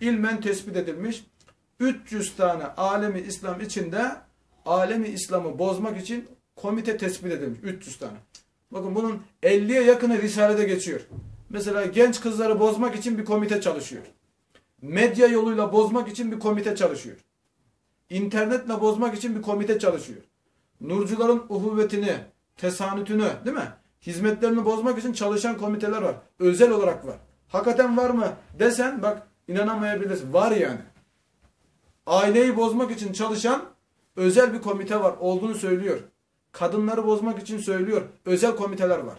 ilmen tespit edilmiş. 300 tane alemi İslam içinde alemi İslam'ı bozmak için komite tespit edilmiş. 300 tane. Bakın bunun 50'ye yakını Risale'de geçiyor. Mesela genç kızları bozmak için bir komite çalışıyor. Medya yoluyla bozmak için bir komite çalışıyor. İnternetle bozmak için bir komite çalışıyor. Nurcuların uhuvvetini, tesanütünü değil mi? Hizmetlerini bozmak için çalışan komiteler var. Özel olarak var. Hakikaten var mı desen bak inanamayabilirsin. Var yani. Aileyi bozmak için çalışan özel bir komite var. Olduğunu söylüyor. Kadınları bozmak için söylüyor. Özel komiteler var.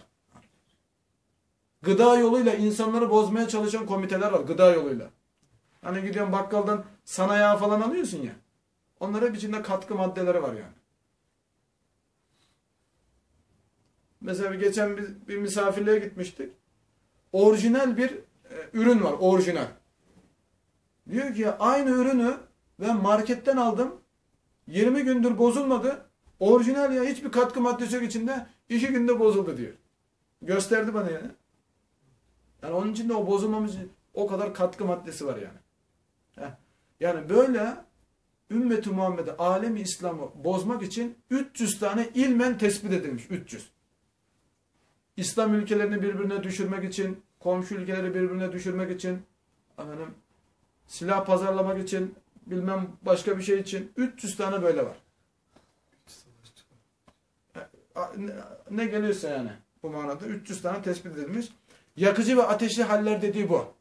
Gıda yoluyla insanları bozmaya çalışan komiteler var. Gıda yoluyla. Hani gidiyorsun bakkaldan sana yağ falan alıyorsun ya. Onlara hep içinde katkı maddeleri var yani. Mesela geçen bir, bir misafirliğe gitmiştik. Orijinal bir e, ürün var. Orijinal. Diyor ki aynı ürünü ben marketten aldım. 20 gündür bozulmadı. Orijinal ya hiçbir katkı maddesi yok içinde. iki günde bozuldu diyor. Gösterdi bana yani. Yani onun için o bozulmamış o kadar katkı maddesi var yani. Heh. Yani böyle ümmeti Muhammed'e alemi İslam'ı bozmak için 300 tane ilmen tespit edilmiş. 300. İslam ülkelerini birbirine düşürmek için, komşu ülkeleri birbirine düşürmek için, efendim, silah pazarlamak için, bilmem başka bir şey için 300 tane böyle var. Ne, geliyorsa yani bu manada 300 tane tespit edilmiş. Yakıcı ve ateşli haller dediği bu.